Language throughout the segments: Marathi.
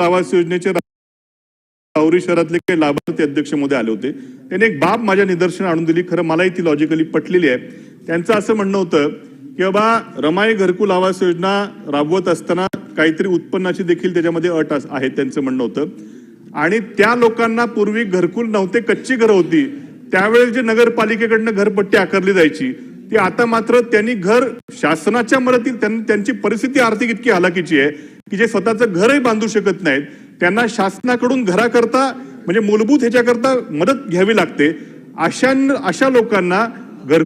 आवास योजनेचे राहुरी शहरातले काही लाभार्थी अध्यक्षमध्ये आले होते. त्यांनी एक बाब माझ्या निदर्शन आणून दिली. खरं मलाही ती लॉजिकली पटलेली आहे. त्यांचं असं म्हणणं होतं की बाबा रमाई घरकुल आवास योजना राबवत असताना काहीतरी उत्पन्नाची देखील त्याच्यामध्ये अट आहे त्यांचं म्हणणं होतं. आणि त्या लोकांना पूर्वी घरकुल नव्हते कच्ची घरं होती. त्यावेळेस जे नगरपालिकेकडनं घरपट्टी आकारली जायची ती आता मात्र त्यांनी घर शासनाच्या मदतीत त्यांची परिस्थिती आर्थिक इतकी हलाखीची आहे की जे स्वतःचं घरही बांधू शकत नाहीत त्यांना शासनाकडून घराकरता म्हणजे मूलभूत ह्याच्याकरता मदत घ्यावी लागते. अशा अशा लोकांना घर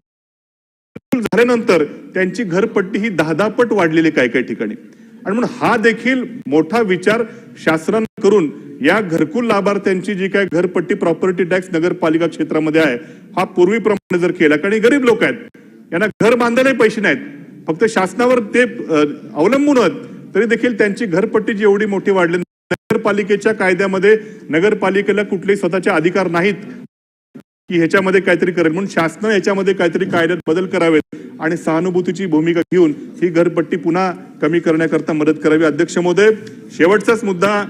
झाल्यानंतर त्यांची घरपट्टी ही दहा दहा पट वाढलेली काही काही ठिकाणी. आणि म्हणून हा देखील मोठा विचार शासनाने करून या घरकुल लाभार्थ्यांची जी काय घरपट्टी प्रॉपर्टी टॅक्स नगरपालिका क्षेत्रामध्ये आहे हा पूर्वीप्रमाणे जर केला कारण गरीब लोक आहेत यांना घर बांधायलाही पैसे नाहीत. फक्त शासनावर ते अवलंबून आहेत. तरी देखील त्यांची घरपट्टी जी एवढी मोठी वाढली नगरपालिकेच्या कायद्यामध्ये नगरपालिकेला कुठलेही स्वतःचे अधिकार नाहीत की ह्याच्यामध्ये काहीतरी करेल. म्हणून शासन याच्यामध्ये काहीतरी कायद्यात बदल करावेत आणि सहानुभूतीची भूमिका घेऊन ही घरपट्टी पुन्हा कमी करण्याकरता मदत करावी. अध्यक्ष महोदय शेवटचाच मुद्दा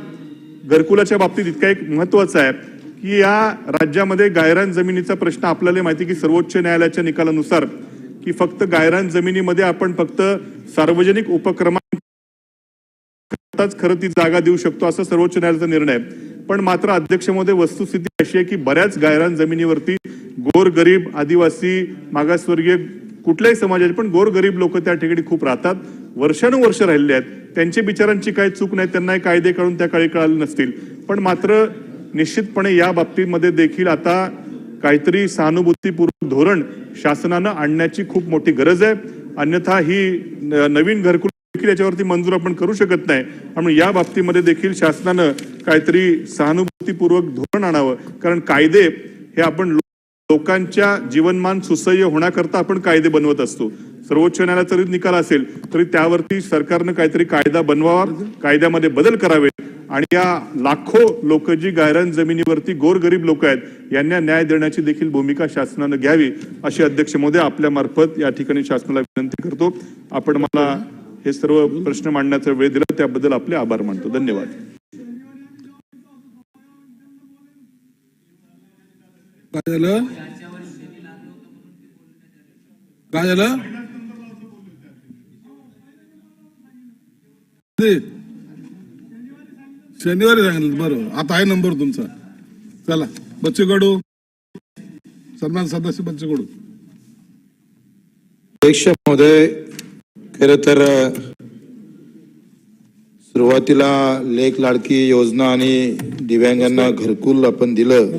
घरकुलाच्या बाबतीत इतका एक महत्त्वाचा आहे की या राज्यामध्ये गायरान जमिनीचा प्रश्न आपल्याला माहिती की सर्वोच्च न्यायालयाच्या निकालानुसार की फक्त गायरान जमिनीमध्ये आपण फक्त सार्वजनिक उपक्रम आताच खरं ती जागा देऊ शकतो असा सर्वोच्च न्यायालयाचा निर्णय. पण मात्र अध्यक्षमध्ये वस्तुस्थिती अशी आहे की बऱ्याच गायरान जमिनीवरती गोरगरीब आदिवासी मागासवर्गीय कुठल्याही समाजाचे पण गोरगरीब लोक त्या ठिकाणी खूप राहतात. वर्षानुवर्ष राहिलेले आहेत. त्यांची बिचारांची काही चूक नाही त्यांनाही कायदे काढून त्या काळी कळाले नसतील. पण मात्र निश्चितपणे या बाबतीमध्ये देखील आता काहीतरी सहानुभूतीपूर्वक धोरण शासनानं आणण्याची खूप मोठी गरज आहे. अन्यथा ही नवीन घरकुल देखील याच्यावरती मंजूर आपण करू शकत नाही. त्यामुळे या बाबतीमध्ये देखील शासनानं काहीतरी सहानुभूतीपूर्वक धोरण आणावं. कारण कायदे हे आपण लोकांच्या जीवनमान सुसह्य होण्याकरता आपण कायदे बनवत असतो. सर्वोच्च न्यायालयाचा जरी निकाल असेल तरी त्यावरती सरकारनं काहीतरी कायदा बनवावा कायद्यामध्ये बदल करावे. आणि या लाखो लोक जी गायरान जमिनीवरती गोरगरीब लोक आहेत यांना न्याय देण्याची देखील भूमिका शासनानं घ्यावी अशी अध्यक्ष मोदी आपल्या मार्फत या ठिकाणी शासनाला विनंती करतो. आपण मला हे सर्व प्रश्न मांडण्याचा वेळ दिला. त्याबद्दल आपले आभार मानतो. धन्यवाद. काय झालं? काय झालं? शनिवारी सांगितलं. बरोबर आता आहे नंबर तुमचा. चला. बच्चे कडू. सन्मान सदस्य बच्चे कडू. अध्यक्ष महोदय खर तर सुरुवातीला लेख लाडकी योजना आणि दिव्यांगांना घरकुल आपण दिलं.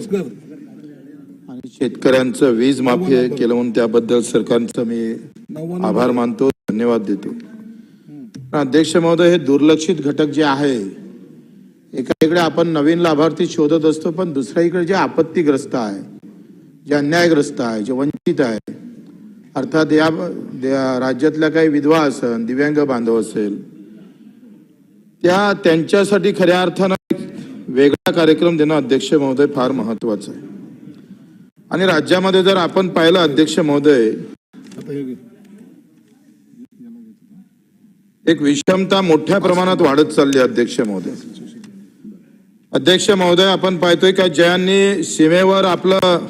आणि शेतकऱ्यांचं वीज माफी केलं म्हणून त्याबद्दल सरकारचं मी आभार मानतो धन्यवाद देतो. अध्यक्ष महोदय हे दुर्लक्षित घटक जे आहे एकाकडे आपण नवीन लाभार्थी शोधत असतो पण दुसऱ्याकडे जे आपत्तीग्रस्त आहे जे अन्यायग्रस्त आहे जे वंचित आहे अर्थात या राज्यातल्या काही विधवा असेल दिव्यांग बांधव असेल त्या त्यांच्यासाठी खऱ्या अर्थानं एक वेगळा कार्यक्रम देणं अध्यक्ष महोदय फार महत्वाचं आहे. आणि राज्यामध्ये जर आपण पाहिलं अध्यक्ष महोदय एक विषमता मोठ्या प्रमाणात वाढत चालली अध्यक्ष महोदय. अध्यक्ष महोदय आपण पाहतोय का ज्यांनी सीमेवर आपलं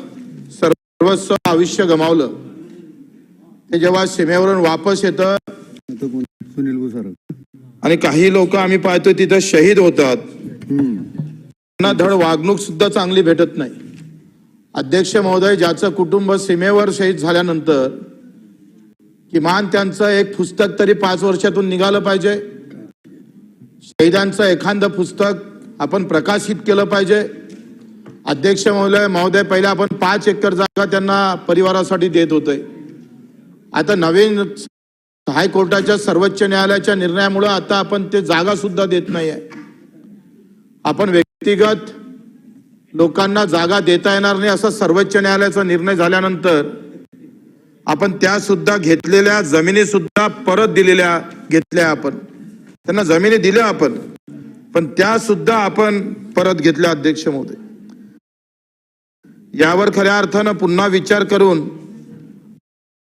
सर्वस्व आयुष्य गमावलं. ते जेव्हा सीमेवरून वापस येतं सुनील भुसार आणि काही लोक आम्ही पाहतोय तिथं शहीद होतात. त्यांना धड वागणूक सुद्धा चांगली भेटत नाही. अध्यक्ष महोदय ज्याचं कुटुंब सीमेवर शहीद झाल्यानंतर किमान त्यांचं एक पुस्तक तरी पाच वर्षातून निघालं पाहिजे. शहीदांचं एखादं पुस्तक आपण प्रकाशित केलं पाहिजे. अध्यक्ष महोदय महोदय पहिले आपण पाच एकर जागा त्यांना परिवारासाठी देत होतोय आता नवीन हायकोर्टाच्या सर्वोच्च न्यायालयाच्या निर्णयामुळे आता आपण ते जागा सुद्धा देत नाही आहे आपण व्यक्तिगत लोकांना जागा देता येणार नाही असा सर्वोच्च न्यायालयाचा निर्णय झाल्यानंतर आपण त्या सुद्धा घेतलेल्या जमिनी सुद्धा परत दिलेल्या घेतल्या आपण. त्यांना जमिनी दिल्या आपण पण त्या सुद्धा आपण परत घेतल्या अध्यक्ष मोदी यावर खऱ्या अर्थानं पुन्हा विचार करून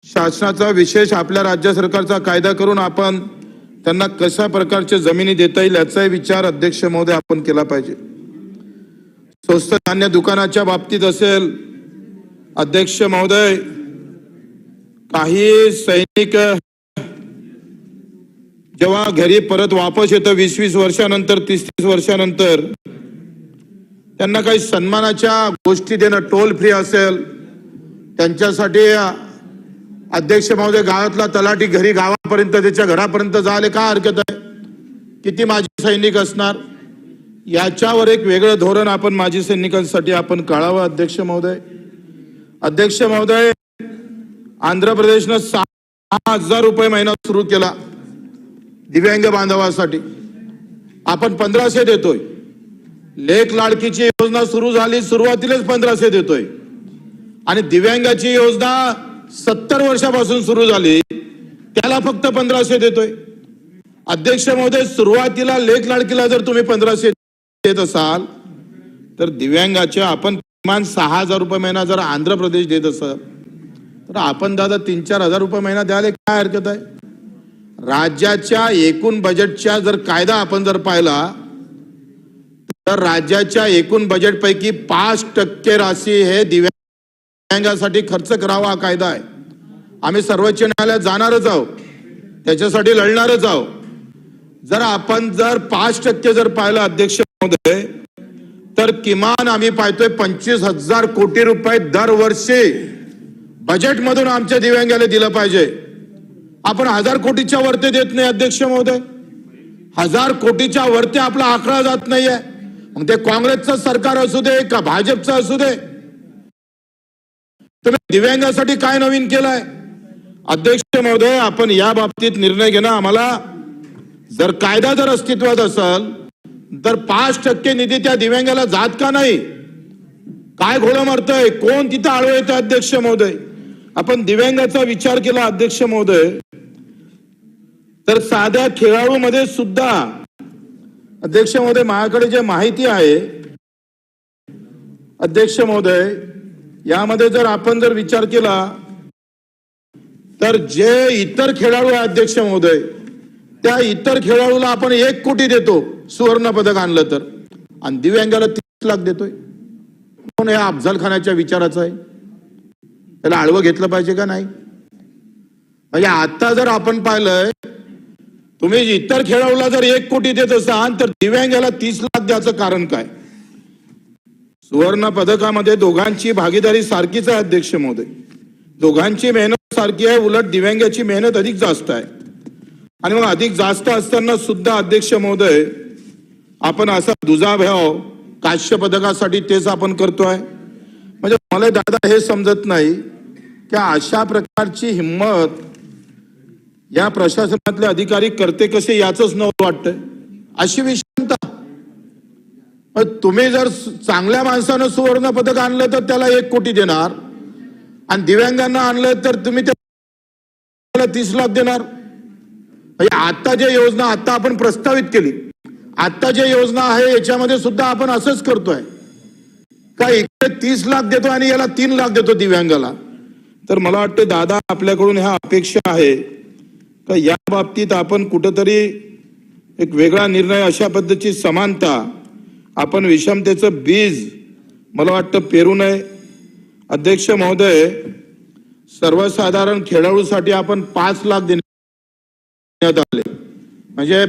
शासनाचा विशेष आपल्या राज्य सरकारचा कायदा करून आपण त्यांना कशा प्रकारच्या जमिनी देता येईल याचाही विचार अध्यक्ष महोदय आपण केला पाहिजे. स्वस्त धान्य दुकानाच्या बाबतीत असेल अध्यक्ष महोदय काही सैनिक जेव्हा घरी परत वापस येतं वीस वीस वर्षानंतर तीस तीस वर्षानंतर त्यांना काही सन्मानाच्या गोष्टी देणं टोल फ्री असेल त्यांच्यासाठी अध्यक्ष महोदय गावातला तलाठी घरी गावापर्यंत त्याच्या घरापर्यंत जायला काय हरकत आहे? किती माजी सैनिक असणार? याच्यावर एक वेगळं धोरण आपण माजी सैनिकांसाठी आपण काढावं अध्यक्ष महोदय. अध्यक्ष महोदय आंध्र प्रदेशनं सहा हजार रुपये महिना सुरू केला दिव्यांग बांधवासाठी. आपण पंधराशे देतोय. लेख लाडकीची योजना सुरू झाली सुरुवातीलाच पंधराशे देतोय. आणि दिव्यांगाची योजना सत्तर वर्षापासून सुरू झाली. त्याला फक्त पंधराशे देतोय. अध्यक्ष महोदय सुरुवातीला लेख लाडकीला जर तुम्ही पंधराशे देत असाल तर दिव्यांगाच्या आपण किमान सहा हजार रुपये महिना जर आंध्र प्रदेश देत असाल तर आपण दादा तीन चार हजार रुपये महिना द्यायला काय हरकत आहे? राज्याच्या एकूण बजेटच्या जर कायदा आपण जर पाहिला तर राज्याच्या एकूण बजेटपैकी पाच टक्के राशी हे दिव्यांगासाठी खर्च करावा हा कायदा आहे. आम्ही सर्वोच्च न्यायालयात जाणारच आहोत. त्याच्यासाठी लढणारच आहोत. जर आपण जर पाच टक्के जर पाहिलं अध्यक्ष महोदय तर किमान आम्ही पाहतोय पंचवीस हजार कोटी रुपये दरवर्षी बजेटमधून आमच्या दिव्यांगाला दिलं पाहिजे. आपण हजार कोटीच्या वरती देत नाही अध्यक्ष महोदय. हजार कोटीच्या वरती आपला आकडा जात नाहीये. मग ते काँग्रेसचं सरकार असू दे का भाजपचं असू दे तर दिव्यांगासाठी काय नवीन केलंय? अध्यक्ष महोदय आपण या बाबतीत निर्णय घेणं आम्हाला जर कायदा जर अस्तित्वात असेल तर पाच टक्के निधी त्या दिव्यांगाला जात का नाही? काय घोडं मारतय? कोण तिथं आळू येतं अध्यक्ष महोदय? आपण दिव्यांगाचा विचार केला अध्यक्ष महोदय. तर साध्या खेळाडूमध्ये सुद्धा अध्यक्ष महोदय माझ्याकडे जे माहिती आहे अध्यक्ष महोदय यामध्ये जर आपण जर विचार केला तर जे इतर खेळाडू आहे अध्यक्ष महोदय त्या इतर खेळाडूला आपण एक कोटी देतो सुवर्ण पदक आणलं तर. आणि दिव्यांगाला तीस लाख देतोय. कोण या अफजल खानाच्या विचाराचं आहे. त्याला आळवं घेतलं पाहिजे का नाही? म्हणजे आता जर आपण पाहिलंय तुम्ही इतर खेळाडूला जर एक कोटी देत असाल तर दिव्यांगाला तीस लाख द्याचं कारण काय? सुवर्ण पदकामध्ये दोघांची भागीदारी सारखीच आहे अध्यक्ष महोदय. दोघांची मेहनत सारखी आहे उलट दिव्यांगाची मेहनत अधिक जास्त आहे. आणि मग अधिक जास्त असताना सुद्धा अध्यक्ष महोदय आपण असा दुजाभाव काश्य पदकासाठी तेच आपण करतोय. म्हणजे मला दादा हे समजत नाही की अशा प्रकारची हिंमत या प्रशासनातले अधिकारी करते कसे याच न वाटतंय. अशी विषमता. तुम्ही जर चांगल्या माणसानं सुवर्ण पदक आणलं तर त्याला एक कोटी देणार. आणि दिव्यांगांना आणलं तर तुम्ही त्याला तीस लाख देणार. म्हणजे आता जे योजना आता आपण प्रस्तावित केली. आता जे योजना आहे याच्यामध्ये सुद्धा आपण असंच करतोय. का इकडे तीस लाख देतो आणि याला तीन लाख देतो दिव्यांगाला. तर मला वाटतं दादा आपल्याकडून ह्या अपेक्षा आहे. का या बाबतीत आपण कुठंतरी एक वेगळा निर्णय अशा पद्धतीची समानता आपण विषमतेचं बीज मला वाटतं पेरू नये. अध्यक्ष महोदय सर्वसाधारण खेळाडूसाठी आपण पाच लाख देण्यात आले. म्हणजे